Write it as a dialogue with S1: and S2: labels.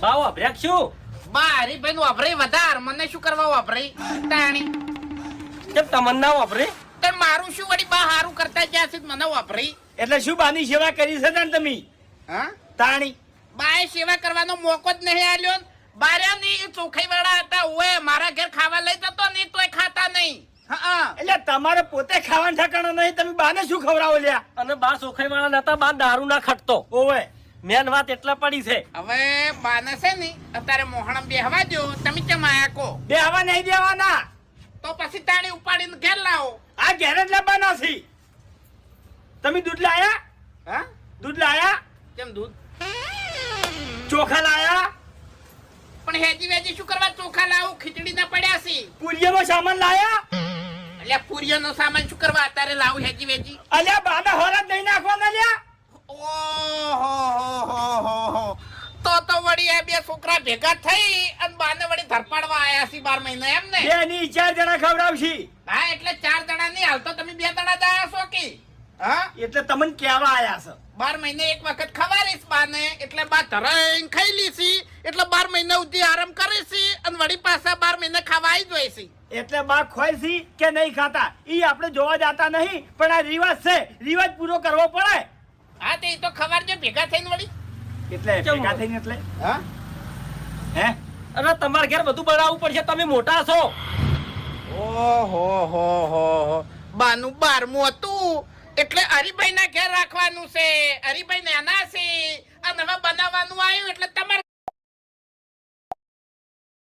S1: બા અભ્યાક શું?
S2: બા હરીભાઈ નું વાપરે વધાર. મને શું કરવા વાપરે? તાણી
S1: કેમ તમન્ના વાપરે?
S2: તે મારું શું વળી બા હારું કરતા જ્યાં સુધી મને વાપરે?
S3: એટલે શું બાની સેવા કરી છે તાણ તમે?
S2: હા?
S3: તાણી.
S2: બાએ સેવા કરવાનો મોકો જ નહીં આલ્યો. બાર્યા ની ચોખાઈ વાળા હતા ઓએ મારા ઘેર ખાવા લઈ જતો નહીં તોય ખાતા નહીં. હા.
S3: એટલે તમારે પોતે ખાવાનું ઠકાણો નહીં તમે બાને શું ખવડાવો લ્યા?
S1: અને બા ચોખાઈ વાળા નતા બા દારૂ ના ખટતો.
S3: ઓવે.
S1: મેન વાત એટલા પડી છે.
S2: હવે બાને છે ને અત્યારે મોહણમ બેહવા દો તમે કેમ આયા કો
S3: બેહવા નહીં દેવાના.
S2: તો પછી તાળી ઉપાડીને ઘેર લાવો.
S3: આ ઘેર જ લાવવાના છે. તમે દૂધ લાયા?
S2: હા?
S3: દૂધ લાયા?
S2: કેમ દૂધ?
S3: ચોખા લાયા?
S2: પણ હેજી વેજી શું કરવા ચોખા લાવું? ખીચડી ના પડ્યા છે.
S3: પુરિયાનો સામાન લાયા?
S2: એટલે પુરિયાનો સામાન શું કરવા? અત્યારે લાવું હેજી વેજી.
S3: અલ્યા બાના હોરા જ નહીં નાખવાના લ્યા
S2: ઓહો તો તો વળી આ બે છોકરા ભેગા થઈ અને બાને વળી ધરપાડવા આયા છે બાર મહિના એમ ને
S3: બે ની ચાર જણા ખવડાવશી.
S2: હા એટલે ચાર જણા નહીં હાલ તો તમે બે જણા જ આયા છો કે? હા?
S3: એટલે તમને કેવા આયા છો?
S2: બાર મહિને એક વખત ખવારીશ બાને એટલે બા ધરાઈ ખાઈ લીસી એટલે બાર મહિના સુધી આરામ કરીશી અને વળી પાછા બાર મહિને ખાવા આવી જાય છે.
S3: એટલે બા ખોઈશી કે નહીં ખાતા? ઈ આપણે જોવા જાતા નહીં પણ આ રિવાજ છે. રિવાજ પૂરો કરવો પડે.
S2: હા તે તો ખબર છે ભેગા થઈને વળી.
S3: એટલે ભેગા થઈને એટલે.
S2: હા?
S3: હે?
S1: અરે તમારે ઘેર બધું બનાવવું પડશે તમે મોટા છો.
S2: ઓહો હો હો હો. બાનું બારમું હતું. એટલે હરિભાઈ ના ઘેર રાખવાનું છે. હરિભાઈ નાના છે. આ નવા બનાવવાનું આવ્યું